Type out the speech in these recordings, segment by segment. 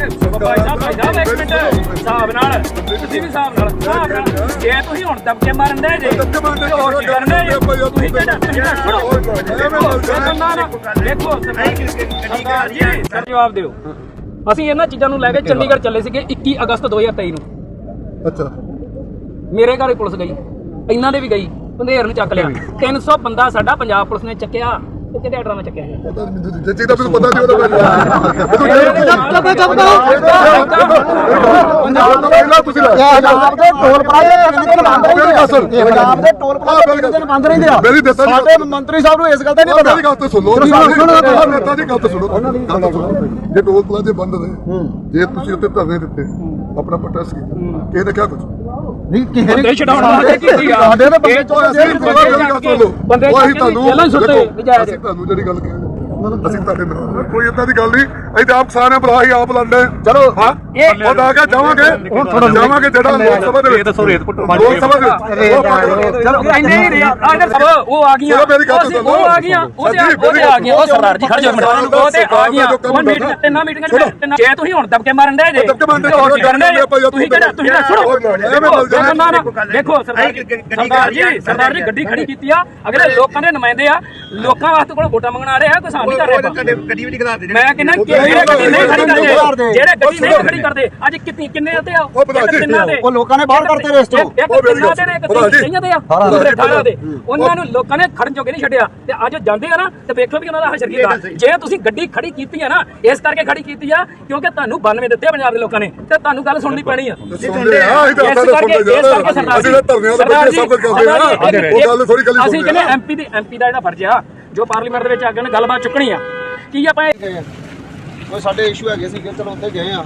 ਭਾਈ ਸਾਹਿਬ ਭਾਈ ਸਾਹਿਬ ਇੱਕ ਮਿੰਟ ਹਿਸਾਬ ਨਾਲ ਤੁਸੀਂ ਵੀ ਹਿਸਾਬ ਨਾਲ ਹਿਸਾਬ ਨਾਲ ਜੇ ਤੁਸੀਂ ਹੁਣ ਦਬਕੇ ਮਾਰਨ ਦੇ ਜੇ ਹੋਰ ਕੀ ਕਰਨ ਦੇ ਤੁਸੀਂ ਕਿਹੜਾ ਦੇਖੋ ਨਾ ਜੀ ਸਰ ਜਵਾਬ ਦਿਓ ਅਸੀਂ ਇਹਨਾਂ ਚੀਜ਼ਾਂ ਨੂੰ ਲੈ ਕੇ ਚੰਡੀਗੜ੍ਹ ਚੱਲੇ ਸੀਗੇ 21 ਅਗਸਤ 2023 ਨੂੰ ਅੱਛਾ ਮੇਰੇ ਘਰੇ ਪੁਲਿਸ ਗਈ। ਇਹਨਾਂ ਦੇ ਵੀ ਗਈ। ਬੰਦੇਰ ਨੂੰ ਚੱਕ ਲਿਆ। 300 ਬੰਦਾ ਸਾਡਾ ਪੰਜਾਬ ਪੁਲਿਸ ਨੇ ਚੱਕਿਆ। ਤੇ ਕਿਹਦੇ ਆਰਡਰ ਨਾਲ ਚੱਕਿਆ ਪਤਾ ਨਹੀਂ ਮੈਨੂੰ ਜੇ ਚੀਜ਼ ਦਾ ਮੈਨੂੰ ਪਤਾ ਨਹੀਂ ਉਹਦਾ ਪਹਿਲਾਂ ਤੁਸੀਂ ਲੈ ਪੰਜਾਬ ਦੇ ਟੋਲ ਪਲਾਜ਼ੇ ਕਿੰਨੇ ਦਿਨ ਬੰਦ ਰਹਿੰਦੇ ਆ ਪੰਜਾਬ ਦੇ ਟੋਲ ਪਲਾਜ਼ੇ ਕਿੰਨੇ ਦਿਨ ਬੰਦ ਰਹਿੰਦੇ ਆ ਮੇਰੀ ਦੱਸਣ ਸਾਡੇ ਮੰਤਰੀ ਸਾਹਿਬ ਨੂੰ ਇਸ ਗੱਲ ਦਾ ਨਹੀਂ ਪਤਾ ਮੇਰੀ ਗੱਲ ਤਾਂ ਸੁਣੋ। ਨੇਤਾ ਦੀ ਗੱਲ ਤਾਂ ਸੁਣੋ। ਜੇ ਟੋਲ ਪਲਾਜ਼ੇ ਬੰਦ ਰਹੇ ਜੇ ਤੁਸੀਂ ਉੱਤੇ ਧਰਨੇ ਦਿੱਤੇ ਆਪਣਾ ਪ੍ਰੋਟੈਸਟ ਕੀਤਾ ਕਿਸੇ ਨੇ ਕਿਹਾ ਕੁਝ ਨਹੀਂ ਕਿਸੇ ਬੰਦੇ ਛਡਾਉਣ ਵਾਸਤੇ ਕੀਤੀ ਆ। ਸਾਡੇ ਤਾਂ ਬੰਦੇ ਇਹ ਚੋਂ ਅਸੀਂ ਬੰਦੇ ਬੰਦੇ ਚੱਕ ਕੇ ਤੁਹਾਨੂੰ ਜੇਲ੍ਹਾਂ 'ਚ ਸੁੱਟੇ, ਦੇਖੋ, ਨਜਾਇਜ਼। ਅਸੀਂ ਤੁਹਾਨੂੰ ਜਿਹੜੀ ਗੱਲ ਕਹੀ ਅਸੀਂ ਤੁਹਾਡੇ ਨਾਲ। ਕੋਈ ਏਦਾਂ ਦੀ ਗੱਲ ਨਹੀਂ। ਅਸੀਂ ਤਾਂ ਆਪ ਕਿਸਾਨ ਆ ਭਰਾ ਹੀ ਆਪ ਲੜਦੇ ਚਲੋ ਹਾਂ? ਉਹ ਆ ਕੇ ਜਾਵਾਂਗੇ। ਹੁਣ ਥੋੜਾ ਜਾਵਾਂਗੇ ਜਿਹੜਾ ਲੋਕ ਸਭਾ ਦੇ ਵਿੱਚ ਦੱਸੋ ਰੇਤ ਪੁੱਟੋ ਲੋਕ ਸਭਾ ਦੇ ਉਹ ਪੱਟ- ਚਲੋ ਇੰਨੇ ਹੀ ਰਿਹਾ। ਆ ਇਧਰ ਸਭ ਉਹ ਆ ਗਈਆਂ। ਚਲੋ ਮੇਰੀ ਗੱਲ ਉਹ ਅਸੀਂ- ਸੁਣੋ। ਉਹ ਆ ਗਈਆਂ। ਉਹ ਤੇ ਤੇ ਆ ਗਈਆਂ। ਉਹ ਸਰਦਾਰ ਜੀ ਖੜ ਜਾਓ। ਮਿੰਟ ਉਹ ਤੇ ਆ ਗਈਆਂ। ਜੋ ਕੰਮ ਉਹ ਮੀਟਿੰਗ ਜੇ ਤੁਸੀਂ ਹੁਣ ਦਬਕੇ ਮਾਰਨ ਦੇ ਜੇ ਦੇ, ਦੇ ਦੇ, ਤੁਸੀਂ ਕਿਹੜਾ ਤੁਸੀਂ ਸੁਣੋ ਨਾ। ਨਾ, ਨਾ, ਨਾ, ਦੇਖੋ ਸਰਦਾਰ ਜੀ ਸਰਦਾਰ ਜੀ ਸਰਦਾਰ ਜੀ ਗੱਡੀ ਖੜੀ ਕੀਤੀ ਆ। ਅਗਲੇ ਲੋਕਾਂ ਦੇ ਨੁਮਾਇੰਦੇ ਆ। ਲੋਕਾਂ ਵਾਸਤੇ ਕੋਲ ਵੋਟਾਂ ਮੰਗਣ ਆ ਰਹੇ ਆ। ਕਿਸਾਨ ਨਹੀਂ ਕਰ ਰਹੇ ਆਪਾਂ। ਗੱਡੀ ਵੀ ਨਹੀਂ ਖੜਾ ਦੇ ਮੈਂ ਕਹਿੰਦਾ ਕਿ ਜਿਹੜੇ ਗੱਡੀ ਨਹੀਂ ਖੜੀ ਕਰਦੇ? ਜਿਹੜੇ ਗੱਡੀ ਨਹੀਂ ਖੜੀ ਕਰਦੇ ਅੱਜ ਕਿੰਨੀ ਕਿੰਨੇ ਤੇ ਆ? ਜੀ, ਕਿੰਨਾ ਦੇ। ਉਹ ਲੋਕਾਂ ਨੇ ਬਾਹਰ ਕਰਤੇ ਰੇਸ ਤੋਂ। ਉਹ ਕਿੰਨਾ ਦੇ ਨੇ ਜੀ, ਕਈਆਂ ਦੇ ਆ। ਦੂਸਰੇ ਜੀ, ਥਾਣਾ ਦੇ। ਉਹਨਾਂ ਨੂੰ ਲੋਕਾਂ ਨੇ ਖੜਨ ਜੋਗੇ ਨਹੀਂ ਛੱਡਿਆ। ਤੇ ਅੱਜ ਜਾਂਦੇ ਆ ਨਾ ਤੇ ਵੇਖੋ ਵੀ ਉਹਨਾਂ ਦਾ ਹਸ਼ਰ ਕੀਤਾ ਜੇ ਤੁਸੀਂ ਗੱਡੀ ਖੜੀ ਕੀਤੀ ਆ ਨਾ ਇਸ ਕਰਕੇ ਖੜੀ ਕੀਤੀ ਆ ਕਿਉਂਕਿ ਤੁਹਾਨੂੰ 92 ਦਿੱਤੇ ਪੰਜਾਬ ਦੇ ਲੋਕਾਂ ਨੇ। ਤੇ ਤੁਹਾਨੂੰ ਗੱਲ ਸੁਣਨੀ ਪੈਣੀ ਆ। ਸੁਣਦੇ ਆ ਇਸ ਕਰਕੇ ਇਸ ਕਰਕੇ ਜਾ ਸਰਦਾਰ ਗੱਲ ਅਸੀਂ ਕਹਿੰਦੇ ਐਮਪੀ ਦੀ ਐਮਪੀ ਦਾ ਜਿਹੜਾ ਫਰਜ਼ ਆ ਜੋ ਪਾਰਲੀਮੈਂਟ ਦੇ ਵਿੱਚ ਆ ਕੇ ਉਹਨੇ ਗੱਲਬਾਤ ਚੁੱਕਣੀ ਆ। ਕੀ ਆਪਾਂ ਇਹ। ਕੋਈ ਸਾਡੇ ਇਸ਼ੂ ਹੈਗੇ ਸੀ ਕਿ ਚਲੋ ਉੱਥੇ ਗਏ ਆ।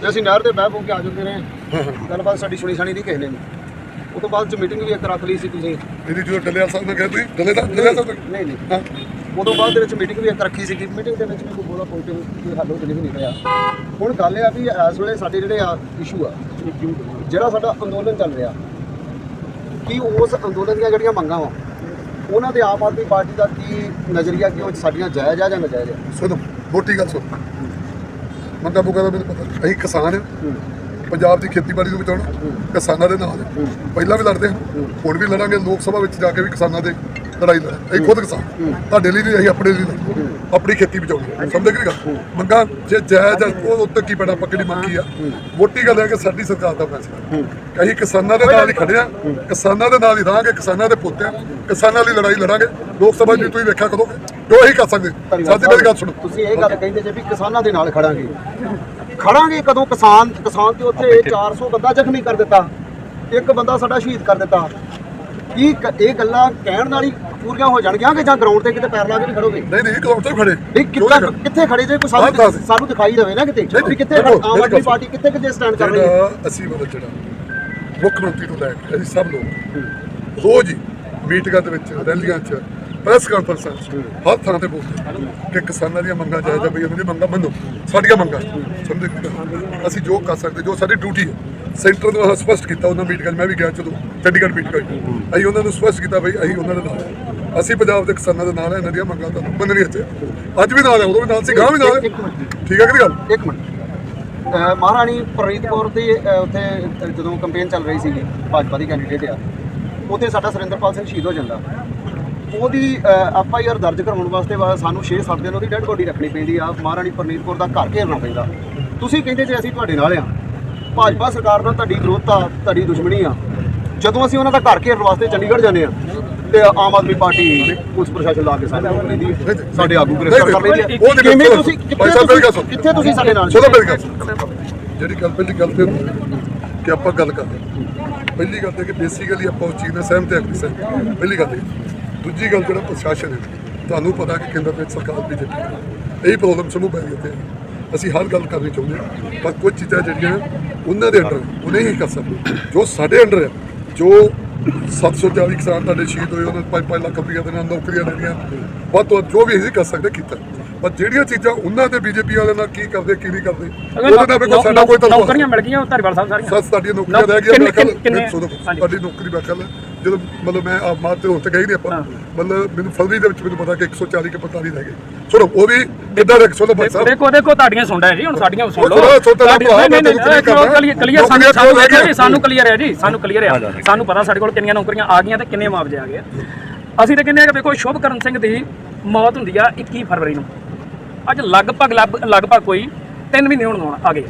ਤੇ ਅਸੀਂ ਨਹਿਰ ਤੇ ਬਹਿ ਬੋ ਕੇ ਆ ਜਾਂਦੇ ਰਹੇ। ਗੱਲਬਾਤ ਸਾਡੀ ਸੁਣੀ ਸਾਣੀ ਨਹੀਂ ਕਿਸੇ ਨੇ ਵੀ। ਉਹ ਤੋਂ ਬਾਅਦ ਚ ਮੀਟਿੰਗ ਵੀ ਇੱਕ ਰੱਖ ਲਈ ਸੀ ਤੁਸੀਂ। ਇਹਦੀ ਜਦੋਂ ਡੱਲੇਵਾਲ ਸਾਹਿਬ ਨੇ ਕਹਿੰਦੀ ਡੱਲੇ ਦਾ ਡੱਲੇ ਸਾਹਿਬ ਨੇ- ਨਹੀਂ ਨਹੀਂ। ਉਹ ਤੋਂ ਬਾਅਦ ਦੇ ਵਿੱਚ ਮੀਟਿੰਗ ਵੀ ਇੱਕ ਰੱਖੀ ਸੀ ਮੀਟਿੰਗ ਦੇ ਵਿੱਚ ਵੀ ਕੋਈ ਬੋਲਾ ਪਹੁੰਚੇ ਕੋਈ ਹੱਲ ਹੋ ਨਹੀਂ ਨਿਕਲਿਆ ਹੁਣ ਗੱਲ ਇਹ ਆ ਵੀ ਇਸ ਵੇਲੇ ਸਾਡੇ ਜਿਹੜੇ ਆ ਇਸ਼ੂ ਆ ਜਿਹੜਾ ਸਾਡਾ ਅੰਦੋਲਨ ਚੱਲ ਰਿਹਾ ਕੀ ਉਸ ਅੰਦੋਲਨ ਦੀਆਂ ਜਿਹੜੀਆਂ ਮੰਗਾਂ ਵਾ ਉਹਨਾਂ ਦੇ ਆਮ ਆਦਮੀ ਪਾਰਟੀ ਦਾ ਕੀ ਨਜ਼ਰੀਆ ਕਿ ਉਹ ਸਾਡੀਆਂ ਜਾਇਜ਼ ਆ ਜਾਂ ਨਜਾਇਜ਼ ਆ? ਸੁਣੋ ਮੋਟੀ ਗੱਲ ਸੁਣ। ਮੰਗਾ ਬੁਗਾ ਦਾ ਮੈਨੂੰ ਪਤਾ ਅਸੀਂ ਕਿਸਾਨ ਹਾਂ। ਪੰਜਾਬ ਦੀ ਖੇਤੀਬਾੜੀ ਨੂੰ ਬਚਾਉਣਾ ਕਿਸਾਨਾਂ ਦੇ ਨਾਲ। ਪਹਿਲਾਂ ਵੀ ਲੜਦੇ ਹਾਂ। ਹੁਣ ਵੀ ਲੜਾਂਗੇ। ਲੋਕ ਸਭਾ ਵਿੱਚ ਜਾ ਕੇ ਵੀ ਕਿਸਾਨਾਂ ਦੇ ਲੜਾਈ ਲੜਾਂ ਅਸੀਂ ਖੁਦ ਕਿਸਾਨ। ਤੁਹਾਡੇ ਲਈ ਨਹੀਂ ਅਸੀਂ ਆਪਣੇ ਲਈ ਆਪਣੀ ਖੇਤੀ ਬਚਾਉਣੀ ਸਮਝ ਗਏ ਗੱਲ? ਮੰਗਾ ਜੇ ਜਾਇਜ਼ ਉਹ ਉੱਤੇ ਕੀ ਪੈਣਾ ਪੱਕੜੀ ਮੰਗੀ ਆ? ਮੋਟੀ ਗੱਲ ਹੈ ਕਿ ਸਾਡੀ ਸਰਕਾਰ ਦਾ ਫੈਸਲਾ ਕਿ ਅਸੀਂ ਕਿਸਾਨਾਂ ਦੇ ਨਾਲ ਹੀ ਖੜੇ ਆ ਕਿਸਾਨਾਂ ਦੇ ਨਾਲ ਹੀ ਰਹਾਂਗੇ ਕਿਸਾਨਾਂ ਦੇ ਪੁੱਤ ਆ ਕਿਸਾਨਾਂ ਲਈ ਲੜਾਈ ਲੜਾਂਗੇ। ਲੋਕ ਸਭਾ ਜੀ ਤੁਸੀਂ ਵੇਖਿਆ ਕਰੋਗੇ ਜੋ ਅਸੀਂ ਕਰ ਸਕਦੇ। ਸਾਡੀ ਮੇਰੀ ਗੱਲ ਸੁਣੋ। ਤੁਸੀਂ ਇਹ ਗੱਲ ਕਹਿੰਦੇ ਜੇ ਵੀ ਕਿਸਾਨਾਂ ਦੇ ਨਾਲ ਖੜਾਂਗੇ। ਖੜਾਂਗੇ ਕਦੋਂ? ਕਿਸਾਨ ਕਿਸਾਨ ਤੇ ਉੱਥੇ 400 ਬੰਦਾ ਜ਼ਖਮੀ ਕਰ ਦਿੱਤਾ। ਇੱਕ ਬੰਦਾ ਸਾਡਾ ਸ਼ਹੀਦ ਕਰ ਦਿੱਤਾ। ਕੀ ਕ- ਇਹ ਗੱਲਾਂ ਕਹਿਣ ਹੀ ਪੂਰੀਆਂ ਹੋ ਜਾਣਗੀਆਂ ਕਿ ਜਾਂ ਗਰਾਊਂਡ ਤੇ ਕਿਤੇ ਪੈਰ ਲਾ ਕੇ ਖੜੋਗੇ? ਨਹੀਂ ਨਹੀਂ ਕਿਉਂ ਉੱਥੇ ਖੜੇ। ਨਹੀਂ ਕਿੱਥੇ ਕਿੱਥੇ ਖੜੇ ਜੇ? ਕੋਈ ਸਾਨੂੰ। ਸਾਨੂੰ ਦਿਖਾਈ ਦੇਵੇ ਨਾ ਕਿਤੇ। ਵੀ ਕਿੱਥੇ ਆਮ ਆਦਮੀ ਪਾਰਟੀ ਕਿੱਥੇ ਕਿੱਥੇ ਸਟੈਂਡ ਕਰ ਰਹੀ ਹੈ? ਅਸੀਂ ਮਤਲਬ ਜਿਹੜਾ ਮੁੱਖ ਮੰਤਰੀ ਤੋਂ ਲੈ ਕੇ ਅਸੀਂ ਸਭ ਲੋਕ ਰੋਜ਼ ਮੀਟਿੰਗਾਂ ਦੇ ਵਿੱਚ ਰੈਲੀਆਂ 'ਚ ਪ੍ਰੈਸ ਕਾਨਫਰੰਸਾਂ 'ਚ ਹਰ ਥਾਂ ਤੇ ਬੋਲਦੇ ਕਿ ਕਿਸਾਨਾਂ ਦੀਆਂ ਮੰਗਾਂ ਜਾਇਜ਼ ਆ ਬਈ ਉਹਨਾਂ ਦੀਆਂ ਮੰਗਾਂ ਮੰਨੋ। ਸਾਡੀਆਂ ਮੰਗਾਂ ਸਮਝਦੇ ਅਸੀਂ ਜੋ ਕਰ ਸਕਦੇ ਜੋ ਸਾਡੀ ਡਿਊਟੀ ਹੈ। ਸੈਂਟਰ ਨੂੰ ਸਪਸ਼ਟ ਕੀਤਾ ਉਹਨਾਂ ਮੀਟਿੰਗਾਂ 'ਚ। ਮੈਂ ਵੀ ਗਿਆ ਜਦੋਂ ਚੰਡੀਗੜ੍ਹ ਮੀਟਿੰਗ ਹੋਈ। ਅਸੀਂ ਉਹਨਾਂ ਨੂੰ ਸਪਸ਼ਟ ਕੀਤਾ ਬਈ ਅਸੀਂ ਉਹਨਾਂ ਦੇ ਨਾਲ। ਅਸੀਂ ਪੰਜਾਬ ਦੇ ਕਿਸਾਨਾਂ ਦੇ ਨਾਲ ਹਾਂ ਇਹਨਾਂ ਦੀਆਂ ਮੰਗਾਂ ਤੁਹਾਨੂੰ ਮੰਨਣੀਆਂ ਚਾਹੀਦੀਆਂ ਅੱਜ ਵੀ ਨਾਲ ਹੈ ਉਦੋਂ ਵੀ ਨਾਲ ਸੀ ਗਾਂ ਵੀ ਨਾਲ ਹੈ। ਠੀਕ ਹੈ ਕਿ ਗੱਲ? ਇੱਕ ਮਿੰਟ। ਮਹਾਰਾਣੀ ਪ੍ਰਨੀਤ ਕੌਰ ਦੀ ਉੱਥੇ ਜਦੋਂ ਕੰਪੇਨ ਚੱਲ ਰਹੀ ਸੀਗੀ ਭਾਜਪਾ ਦੀ ਕੈਂਡੀਡੇਟ ਆ ਉੱਥੇ ਸਾਡਾ ਸੁਰਿੰਦਰਪਾਲ ਸਿੰਘ ਸ਼ਹੀਦ ਹੋ ਜਾਂਦਾ। ਉਹਦੀ ਐਫ ਆਈ ਆਰ ਦਰਜ ਕਰਵਾਉਣ ਵਾਸਤੇ ਸਾਨੂੰ 6-7 ਦਿਨ ਉਹਦੀ ਡੈਡ ਬੋਡੀ ਰੱਖਣੀ ਪੈਂਦੀ ਆ ਮਹਾਰਾਣੀ ਪ੍ਰਨੀਤ ਕੌਰ ਦਾ ਘਰ ਘੇਰਨਾ ਪੈਂਦਾ। ਤੁਸੀਂ ਕਹਿੰਦੇ ਜੇ ਅਸੀਂ ਤੁਹਾਡੇ ਨਾਲ ਆ ਭਾਜਪਾ ਸਰਕਾਰ ਨਾਲ ਤੁਹਾਡੀ ਵਿਰੋਧਤਾ ਤੁਹਾਡੀ ਦੁਸ਼ਮਣੀ ਆ ਜਦੋਂ ਅਸੀਂ ਉਹਨਾਂ ਦਾ ਘਰ ਘੇਰਨ ਵਾਸਤੇ ਚੰਡੀਗੜ੍ਹ ਜਾਂਦੇ ਆ ਤੇ ਆਮ ਆਦਮੀ ਪਾਰਟੀ ਪੁਲਿਸ ਪ੍ਰਸ਼ਾਸਨ ਲਾ ਕੇ ਸਾਡੇ ਨਾਲ ਲੈਂਦੀ ਹੈ। ਸਾਡੇ ਆਗੂ ਗ੍ਰਿਫਤਾਰ ਕਰ ਲੈਂਦੀ ਹੈ ਉਹ ਤੇ ਕਿਵੇਂ। ਤੁਸੀਂ ਭਾਈ ਸਾਹਿਬ ਮੇਰੀ ਗੱਲ ਸੁਣੋ। ਕਿੱਥੇ ਤੁਸੀਂ ਸਾਡੇ ਨਾਲ ਚਲੋ ਮੇਰੀ ਗੱਲ ਸੁਣੋ। ਜਿਹੜੀ ਗੱਲ ਪਹਿਲੀ ਗੱਲ ਤੇ ਕਿ ਆਪਾਂ ਗੱਲ ਕਰਦੇ ਹਾਂ। ਪਹਿਲੀ ਗੱਲ ਤੇ ਕਿ ਬੇਸਿਕਲੀ ਆਪਾਂ ਉਸ ਚੀਜ਼ ਨਾਲ ਸਹਿਮਤ ਹਾਂ ਕਿਸੇ ਪਹਿਲੀ ਗੱਲ ਇਹ ਦੂਜੀ ਗੱਲ ਜਿਹੜਾ ਪ੍ਰਸ਼ਾਸਨ ਹੈ ਤੁਹਾਨੂੰ ਪਤਾ ਕਿ ਕੇਂਦਰ ਵਿੱਚ ਸਰਕਾਰ ਬੀਜੇਪੀ ਇਹ ਪ੍ਰੋਬਲਮ ਸਮੂਹ ਗਈ ਇੱਥੇ ਅਸੀਂ ਹਰ ਗੱਲ ਕਰਨੀ ਚਾਹੁੰਦੇ ਹਾਂ ਪਰ ਕੁਝ ਚੀਜ਼ਾਂ ਜਿਹੜੀਆਂ ਉਹਨਾਂ ਦੇ ਅੰਡਰ ਉਹ ਨਹੀਂ ਕਰ ਸਕਦੇ ਜੋ ਸਾਡੇ ਅੰਡਰ ਹੈ ਜੋ 740 ਕਿਸਾਨ ਤੁਹਾਡੇ ਸ਼ਹੀਦ ਹੋਏ ਉਹਨਾਂ ਨੂੰ 5-5 ਲੱਖ ਰੁਪਏ ਦੇ ਨਾਲ ਨੌਕਰੀਆਂ ਦੇਣੀਆਂ ਵੱਧ ਤੋਂ ਵੱਧ ਜੋ ਵੀ ਅਸੀਂ ਕਰ ਸਕਦੇ ਕੀਤਾ। ਪਰ ਜਿਹੜੀਆਂ ਚੀਜ਼ਾਂ ਉਹਨਾਂ ਦੇ ਬੀਜੇਪੀ ਵਾਲਿਆਂ ਨਾਲ ਕੀ ਕਰਦੇ ਕੀ ਨਹੀਂ ਕਰਦੇ ਉਹਦੇ ਨਾਲ ਕੋਈ ਸਾਡਾ ਕੋਈ ਤਲਵਾਰ ਨੌਕਰੀਆਂ ਮਿਲ ਗਈਆਂ ਧਾਰੀਵਾਲ ਸਾਹਿਬ ਸਾਰੀਆਂ। ਸੱਤ ਸਾਡੀਆਂ ਨੌਕਰੀਆਂ ਰਹਿ ਗਈਆਂ। ਸਾਡੀ ਨੌਕਰੀ ਕੱਲ ਜਦੋਂ ਮਤਲਬ ਮੈਂ ਆ ਮਾਰ ਤੇ ਹੁਣ ਤੱਕ ਗਈ ਨਹੀਂ ਆਪਾਂ ਮਤਲਬ ਮੈਨੂੰ ਫਰਵਰੀ ਦੇ ਵਿੱਚ ਮੈਨੂੰ ਪਤਾ ਕਿ 140 ਕੇ 45 ਰਹਿ ਗਏ। ਸੁਣੋ ਉਹ ਵੀ ਕਿੱਦਾਂ ਦੇ ਸੁਣੋ ਭਾਈ ਸਾਹਿਬ ਦੇਖੋ ਦੇਖੋ ਤੁਹਾਡੀਆਂ ਸੁਣਦਾ ਹੈ ਜੀ ਹੁਣ ਸਾਡੀਆਂ ਸੁਣ ਲਓ। ਕਲੀਅਰ ਕਲੀਅਰ ਸਾਨੂੰ ਸਾਨੂੰ ਕਲੀਅਰ ਹੈ ਜੀ ਸਾਨੂੰ ਕਲੀਅਰ ਹੈ। ਸਾਨੂੰ ਪਤਾ ਸਾਡੇ ਕੋਲ ਕਿੰਨੀਆਂ ਨੌਕਰੀਆਂ ਆ ਗਈਆਂ ਤੇ ਕਿੰਨੇ ਮੁਆਵਜ਼ੇ ਆ ਗਏ। ਅਸੀਂ ਤਾਂ ਕਹਿੰਦੇ ਆ ਕਿ ਵੇਖੋ ਸ਼ੁਭਕਰਨ ਸਿੰਘ ਦੀ ਮੌਤ ਹੁੰਦੀ ਆ 21 ਫਰਵਰੀ ਨੂੰ। ਅੱਜ ਲਗਭਗ ਲਗ- ਲਗਭਗ ਕੋਈ 3 ਮਹੀਨੇ ਹੋਣ ਨੂੰ ਆ ਗਏ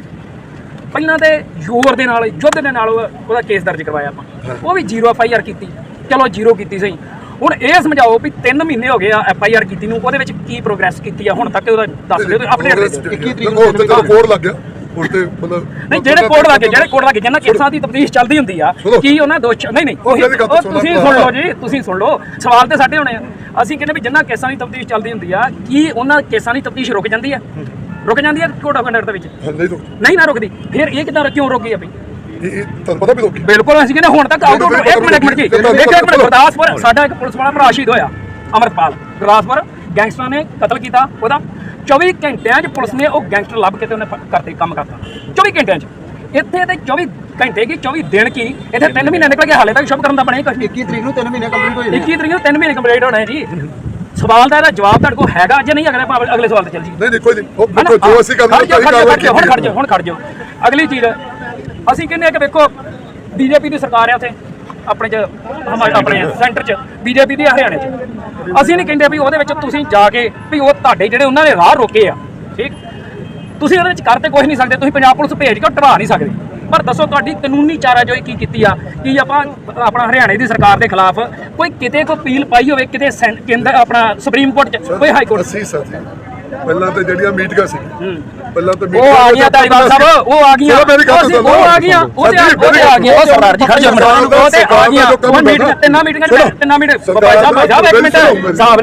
ਪਹਿਲਾਂ ਤੇ ਜ਼ੋਰ ਦੇ ਨਾਲ ਯੁੱਧ ਦੇ ਨਾਲ ਉਹ- ਉਹਦਾ ਕੇਸ ਦਰਜ ਕਰਵਾਇਆ ਆਪਾਂ। ਉਹ ਵੀ ਜ਼ੀਰੋ ਐਫ ਆਈ ਆਰ ਕੀਤੀ। ਚਲੋ ਜ਼ੀਰੋ ਕੀਤੀ ਸਹੀ। ਹੁਣ ਇਹ ਸਮਝਾਓ ਵੀ 3 ਮਹੀਨੇ ਹੋ ਗਏ ਆ ਐਫ ਆਈ ਆਰ ਕੀਤੀ ਨੂੰ ਉਹਦੇ ਵਿੱਚ ਕੀ ਪ੍ਰੋਗਰੈਸ ਕੀਤੀ ਆ? ਹੁਣ ਤੱਕ ਉਹਦਾ ਦੱਸ ਦਿਓ ਦਿਓ। 21 ਤਰੀਕ ਨੂੰ ਤੇ ਚਲੋ ਕੋਡ ਲੱਗ ਗਿਆ। ਹੁਣ ਤੇ ਮਤਲਬ ਨਹੀਂ ਜਿਹੜੇ ਕੋਡ ਲੱਗੇ ਜਿਹੜੇ ਕੋਡ ਲੱਗੇ ਜਿੰਨਾ ਕੇਸਾਂ ਦੀ ਤਫਤੀਸ਼ ਚੱਲਦੀ ਹੁੰਦੀ ਆ। ਕੀ ਉਹਨਾਂ ਦੋਸ਼ ਨਹੀਂ ਨਹੀਂ ਉਹ। ਤੁਸੀਂ ਸੁਣ ਲਓ ਜੀ ਤੁਸੀਂ ਸੁਣ ਲਓ। ਸਵਾਲ ਤੇ ਸਾਡੇ ਹੋਣੇ ਆ। ਅਸੀਂ ਕਹਿੰਦੇ ਵੀ ਜਿੰਨਾ ਕੇਸਾਂ ਦੀ ਤਫਤੀਸ਼ ਚੱਲਦੀ ਹੁੰਦੀ ਆ ਕੀ ਉਹਨਾਂ ਕੇਸਾਂ ਦੀ ਤਫਤੀਸ਼ ਰੁਕ ਜਾਂਦੀ ਆ? ਰੁਕ ਜਾਂਦੀ ਆ ਕੋਡ ਆਫ ਕੰਡਕਟ ਦੇ ਵਿੱਚ? ਨਹੀਂ ਨਾ ਰੁਕਦੀ। ਫਿਰ ਇਹ ਕਿਦਾਂ ਕਿਉਂ ਰੁਕੀ ਆ ਬਈ ਇਹ ਇਹ ਤੁਹਾਨੂੰ ਪਤਾ ਵੀ ਲੋਕੀ ਬਿਲਕੁਲ ਅਸੀਂ ਕਹਿੰਦੇ ਹੁਣ ਤੱਕ ਆਊਟ ਇੱਕ ਮਿੰਟ ਇੱਕ ਮਿੰਟ ਜੀ। ਇੱਕ ਮਿੰਟ ਗੁਰਦਾਸਪੁਰ ਸਾਡਾ ਇੱਕ ਪੁਲਿਸ ਵਾਲਾ ਭਰਾ ਸ਼ਹੀਦ ਹੋਇਆ ਅਮਰਪਾਲ ਗੁਰਦਾਸਪੁਰ ਗੈਂਗਸਟਰਾਂ ਨੇ ਕਤਲ ਕੀਤਾ ਉਹਦਾ। 24 ਘੰਟਿਆਂ 'ਚ ਪੁਲਿਸ ਨੇ ਉਹ ਗੈਂਗਸਟਰ ਲੱਭ ਕੇ ਤੇ ਉਹਨੇ ਕਰਤੇ ਕੰਮ ਕਰਤਾ। 24 ਘੰਟਿਆਂ 'ਚ। ਇੱਥੇ ਤੇ 24 ਘੰਟੇ ਕੀ? 24 ਦਿਨ ਕੀ? ਇੱਥੇ 3 ਮਹੀਨੇ ਨਿਕਲ ਗਏ। ਹਾਲੇ ਤੱਕ ਸ਼ੁਭ ਕਰਨ ਦਾ ਬਣਿਆ ਨਹੀਂ। 21 ਤਰੀਕ ਨੂੰ 3 ਮਹੀਨੇ ਕੰਪਲੀਟ ਹੋਏ ਨੇ। 21 ਤਰੀਕ ਨੂੰ 3 ਮਹੀਨੇ ਕੰਪਲੀਟ ਹੋਣੇ ਜੀ। ਸਵਾਲ ਦਾ ਇਹਦਾ ਜਵਾਬ ਤੁਹਾਡੇ ਕੋਲ ਹੈਗਾ ਜੇ ਨਹੀਂ ਅਗਲੇ ਭਾਵੇਂ ਅਗਲੇ ਸਵਾਲ ਤੇ ਚੱਲ ਜੀ। ਨਹੀਂ ਨਹੀਂ ਕੋਈ ਨਹੀਂ ਉਹ? ਦੇਖੋ ਜੋ ਅਸੀਂ ਜਾਓ, ਹੁਣ ਖੜ ਜਾਓ ਹੁਣ ਖੜ ਜਾਓ। ਅਗਲੀ ਚੀਜ਼ ਅਸੀਂ ਕਹਿੰਦੇ ਆ ਕਿ ਵੇਖੋ ਬੀਜੇਪੀ ਦੀ ਸਰਕਾਰ ਆ ਉੱਥੇ ਆਪਣੇ ਚ ਹਮਾਰੇ ਆਪਣੇ ਸੈਂਟਰ ਚ ਬੀਜੇਪੀ ਦੀ ਆ ਹਰਿਆਣੇ ਚ। ਅਸੀਂ ਨਹੀਂ ਕਹਿੰਦੇ ਵੀ ਉਹਦੇ ਵਿੱਚ ਤੁਸੀਂ ਜਾ ਕੇ ਵੀ ਉਹ ਤੁਹਾਡੇ ਜਿਹੜੇ ਉਹਨਾਂ ਨੇ ਰਾਹ ਰੋਕੇ ਆ ਠੀਕ? ਤੁਸੀਂ ਉਹਦੇ ਵਿੱਚ ਕਰ ਤੇ ਕੁਝ ਨਹੀਂ ਸਕਦੇ ਤੁਸੀਂ ਪੰਜਾਬ ਪੁਲਿਸ ਭੇਜ ਕੇ ਢਵਾ ਨਹੀਂ ਸਕਦੇ। ਪਰ ਦੱਸੋ ਤੁਹਾਡੀ ਕਾਨੂੰਨੀ ਚਾਰਾਜੋਈ ਕੀ ਕੀਤੀ ਆ? ਕੀ ਆਪਾਂ ਆਪਣਾ ਹਰਿਆਣੇ ਦੀ ਸਰਕਾਰ ਦੇ ਖਿਲਾਫ ਕੋਈ ਕਿਤੇ ਕੋਈ ਅਪੀਲ ਪਾਈ ਹੋਵੇ ਕਿਤੇ ਸੈਂ- ਕੇਂਦਰ ਆਪਣਾ ਸੁਪਰੀਮ ਕੋਰਟ ਚ ਕੋਈ ਹਾਈ ਕੋਰਟ? ਅਸੀਂ ਸਾਥੀ ਪਹਿਲਾਂ ਤੇ ਜਿਹੜੀਆਂ ਮੀਟਿੰਗਾਂ ਸੀ ਪਹਿਲਾਂ ਤੇ ਉਹ ਆ ਗਈਆਂ ਧਾਰੀਵਾਲ ਸਾਹਿਬ ਉਹ ਆ ਗਈਆਂ। ਚਲੋ ਮੇਰੀ ਗੱਲ ਉਹ ਆ ਗਈਆਂ ਉਹ ਤੇ ਆ ਗਈਆਂ ਉਹ ਸਰਦਾਰ ਜੀ ਖੜ ਜਾ ਉਹ ਤੇ ਆ ਗਈਆਂ। ਉਹ ਮੀਟਿੰਗ ਤਿੰਨਾਂ ਮੀਟਿੰਗਾਂ ਤਿੰਨਾਂ ਮੀਟਿੰਗ ਬਾਬਾ ਸਾਹਿਬ ਸਾਹਿਬ ਇੱਕ ਮਿੰਟ। ਸਾਹਿਬ